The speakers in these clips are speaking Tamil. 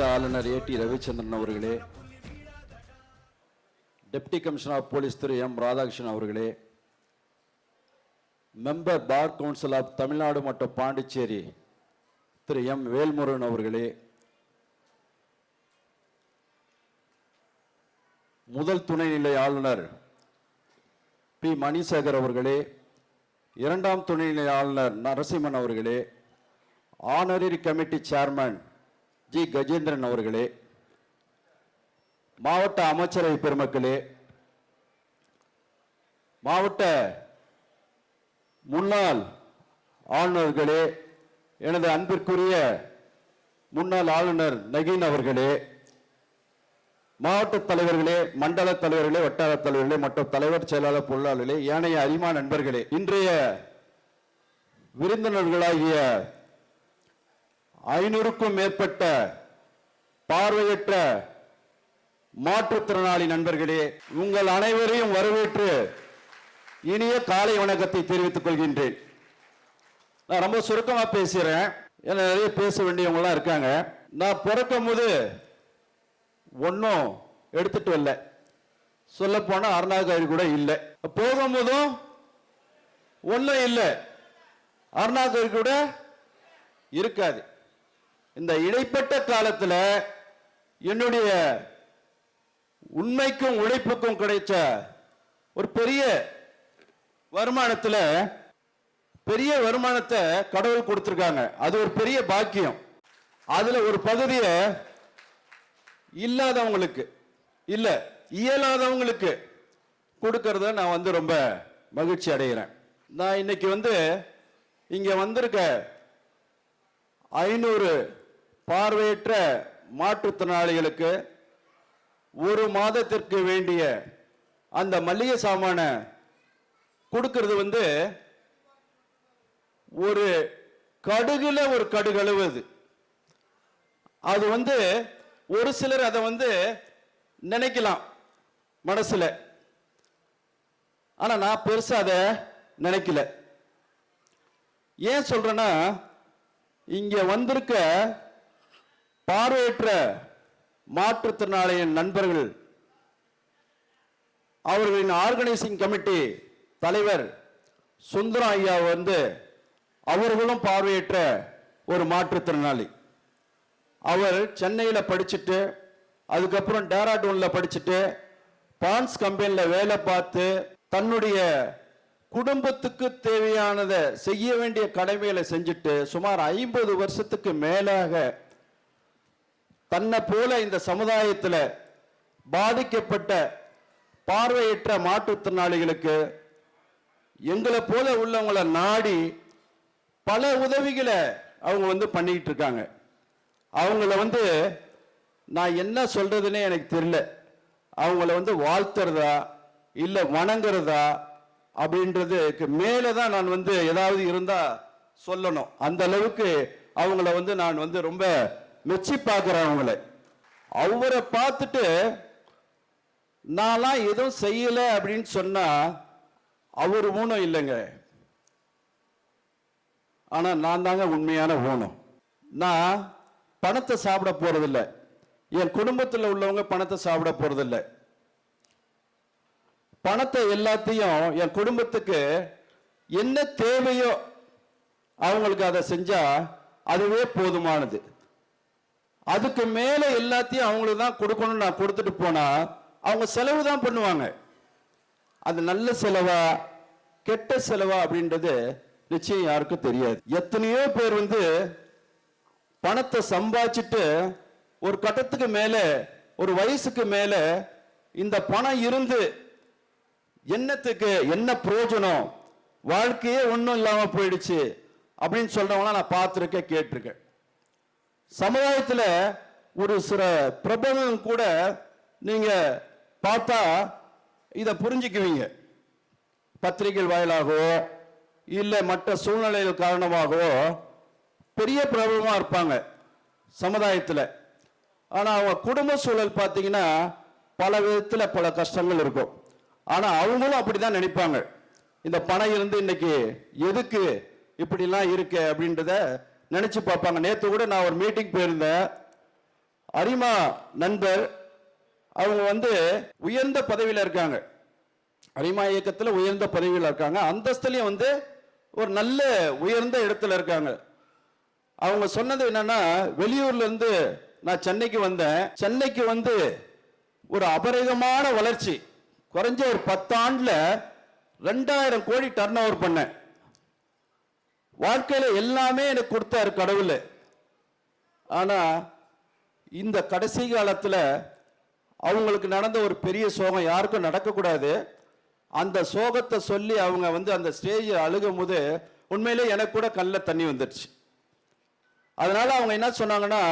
மாவட்ட ஆளுநர் ஏ டி ரவிச்சந்திரன் அவர்களே டெப்டி கமிஷனர் ஆஃப் போலீஸ் திரு எம் ராதாகிருஷ்ணன் அவர்களே member bar council of Tamil Nadu மற்றும் பாண்டிச்சேரி திரு எம் வேல்முருகன் அவர்களே முதல் துணைநிலை ஆளுநர் பி. மணிசேகர் அவர்களே இரண்டாம் துணைநிலை ஆளுநர் நரசிம்மன் அவர்களே honorary committee chairman G. Gajendran அவர்களே மாவட்ட அமைச்சரவை பெருமக்களே மாவட்ட முன்னாள் ஆளுநர்களே எனது அன்பிற்குரிய முன்னாள் ஆளுநர் நகீன் அவர்களே மாவட்ட தலைவர்களே மண்டல தலைவர்களே வட்டார தலைவர்களே மற்றும் தலைவர் செயலாளர் பொருளாளர்களே ஏனைய அரிமா நண்பர்களே இன்றைய விருந்தினர்களாகிய ஐநூறுக்கும் மேற்பட்ட பார்வையற்ற மாற்றுத்திறனாளி நண்பர்களே உங்கள் அனைவரையும் வரவேற்று இனிய காலை வணக்கத்தை தெரிவித்துக் கொள்கின்றேன். நான் ரொம்ப சுருக்கமாக பேசுகிறேன் ஏன்னா நிறைய பேச வேண்டியவங்களாம் இருக்காங்க. நான் பிறக்கும் போது ஒன்றும் எடுத்துட்டு வரல. சொல்லப்போனால் அருணாகாரி கூட இல்லை. போகும்போதும் ஒன்றும் இல்லை. அருணாகாரி கூட இருக்காது. இந்த இடைப்பட்ட காலத்தில் என்னுடைய உண்மைக்கும் உழைப்புக்கும் கிடைச்ச ஒரு பெரிய வருமானத்தில் பெரிய வருமானத்தை கடவுள் கொடுத்துருக்காங்க. அது ஒரு பெரிய பாக்கியம். அதில் ஒரு பகுதியை இல்லாதவங்களுக்கு இல்லை இயலாதவங்களுக்கு கொடுக்கறத நான் வந்து ரொம்ப மகிழ்ச்சி அடைகிறேன். நான் இன்னைக்கு வந்து இங்கே வந்திருக்க ஐநூறு பார்வையற்ற மாற்றுத்திறனாளிகளுக்கு ஒரு மாதத்திற்கு வேண்டிய அந்த மளிகை சாமான கொடுக்கறது வந்து ஒரு கடுகுல ஒரு கடுகளவு அது அது வந்து ஒரு சிலர் அதை வந்து நினைக்கலாம் மனசுல. ஆனா நான் பெருசா அதை நினைக்கல. ஏன் சொல்றேன்னா இங்க வந்திருக்க பார்வையற்ற மாற்றுத்திறனாளியின் நண்பர்கள் அவர்களின் ஆர்கனைசிங் கமிட்டி தலைவர் சுந்தரம் ஐயா வந்து அவர்களும் பார்வையற்ற ஒரு மாற்றுத்திறனாளி. அவர் சென்னையில் படிச்சுட்டு அதுக்கப்புறம் டேராடூனில் படிச்சுட்டு பான்ஸ் கம்பெனியில் வேலை பார்த்து தன்னுடைய குடும்பத்துக்கு தேவையானதை செய்ய வேண்டிய கடமைகளை செஞ்சுட்டு சுமார் ஐம்பது வருஷத்துக்கு மேலாக தன்னை போல இந்த சமுதாயத்தில் பாதிக்கப்பட்ட பார்வையற்ற மாற்றுத்திறனாளிகளுக்கு எங்களை போல உள்ளவங்களை நாடி பல உதவிகளை அவங்க வந்து பண்ணிக்கிட்டு இருக்காங்க. அவங்கள வந்து நான் என்ன சொல்றதுன்னே எனக்கு தெரியல. அவங்கள வந்து வாழ்த்துறதா இல்லை வணங்குறதா அப்படின்றதுக்கு மேலே தான் நான் வந்து ஏதாவது இருந்தால் சொல்லணும். அந்த அளவுக்கு அவங்கள வந்து நான் வந்து ரொம்ப மெச்சி பார்க்குறேன் அவங்கள அவரை பார்த்துட்டு நான்லாம் எதுவும் செய்யலை அப்படின்னு சொன்னால் அவர் ஊனம் இல்லைங்க. ஆனால் நான் தாங்க உண்மையான ஊனம். நான் பணத்தை சாப்பிட போகிறதில்ல என் குடும்பத்தில் உள்ளவங்க பணத்தை சாப்பிட போகிறதில்ல பணத்தை எல்லாத்தையும் என் குடும்பத்துக்கு என்ன தேவையோ அவங்களுக்கு அதை செஞ்சால் அதுவே போதுமானது. அதுக்கு மேலே எல்லாத்தையும் அவங்களுக்கு தான் கொடுக்கணும்னு நான் கொடுத்துட்டு போனால் அவங்க செலவு தான் பண்ணுவாங்க. அது நல்ல செலவா கெட்ட செலவா அப்படின்றது நிச்சயம் யாருக்கும் தெரியாது. எத்தனையோ பேர் வந்து பணத்தை சம்பாதிச்சுட்டு ஒரு கட்டத்துக்கு மேலே ஒரு வயசுக்கு மேலே இந்த பணம் இருந்து என்னத்துக்கு என்ன பிரயோஜனம் வாழ்க்கையே ஒன்றும் இல்லாமல் போயிடுச்சு அப்படின்னு சொல்கிறவங்களாம் நான் பார்த்துருக்கேன் கேட்டிருக்கேன். சமுதாயத்தில் ஒரு சில பிரபலம் கூட நீங்கள் பார்த்தா இதை புரிஞ்சுக்குவீங்க. பத்திரிகைகள் வாயிலாகவோ இல்லை மற்ற சூழ்நிலைகள் காரணமாகவோ பெரிய பிரபலமாக இருப்பாங்க சமுதாயத்தில். ஆனால் அவங்க குடும்ப சூழல் பார்த்தீங்கன்னா பல விதத்தில் பல கஷ்டங்கள் இருக்கும். ஆனால் அவங்களும் அப்படி தான் நினைப்பாங்க. இந்த பணம் இருந்து இன்னைக்கு எதுக்கு இப்படிலாம் இருக்கு அப்படின்றத நினைச்சு பார்ப்பாங்க. நேத்து கூட நான் ஒரு மீட்டிங் போயிருந்தேன். அரிமா நண்பர் அவங்க வந்து உயர்ந்த பதவியில் இருக்காங்க. அரிமா இயக்கத்தில் உயர்ந்த பதவியில் இருக்காங்க. அந்தஸ்துலேயும் வந்து ஒரு நல்ல உயர்ந்த இடத்துல இருக்காங்க. அவங்க சொன்னது என்னன்னா வெளியூர்லேருந்து நான் சென்னைக்கு வந்தேன். சென்னைக்கு வந்து ஒரு அபரிதமான வளர்ச்சி. குறைஞ்ச ஒரு பத்தாண்டில் ரெண்டாயிரம் கோடி டர்ன் ஓவர் பண்ணேன். வாழ்க்கையில் எல்லாமே எனக்கு கொடுத்தாரு கடவுள். ஆனால் இந்த கடைசி காலத்தில் அவங்களுக்கு நடந்த ஒரு பெரிய சோகம் யாருக்கும் நடக்கக்கூடாது. அந்த சோகத்தை சொல்லி அவங்க வந்து அந்த ஸ்டேஜில் அழுகும் போது உண்மையிலே எனக்கு கூட கல்ல தண்ணி வந்துடுச்சு அதனால் அவங்க என்ன சொன்னாங்கன்னா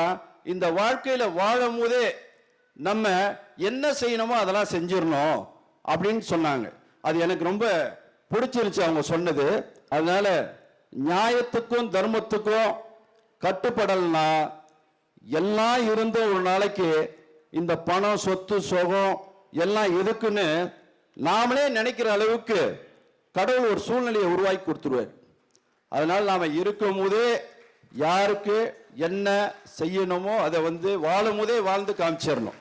இந்த வாழ்க்கையில் வாழும் போதே நம்ம என்ன செய்யணுமோ அதெல்லாம் செஞ்சிடணும் அப்படின்னு சொன்னாங்க. அது எனக்கு ரொம்ப பிடிச்சிருச்சு அவங்க சொன்னது. அதனால நியாயத்துக்கும் தர்மத்துக்கும் கட்டுப்படலைன்னா எல்லாம் இருந்த ஒரு நாளைக்கு இந்த பணம் சொத்து சுகம் எல்லாம் எதுக்குன்னு நாமளே நினைக்கிற அளவுக்கு கடவுள் ஒரு சூழ்நிலையை உருவாக்கி கொடுத்துருவார். அதனால் நாம் இருக்கும் போதே யாருக்கு என்ன செய்யணுமோ அதை வந்து வாழும் போதே வாழ்ந்து காமிச்சிடணும்.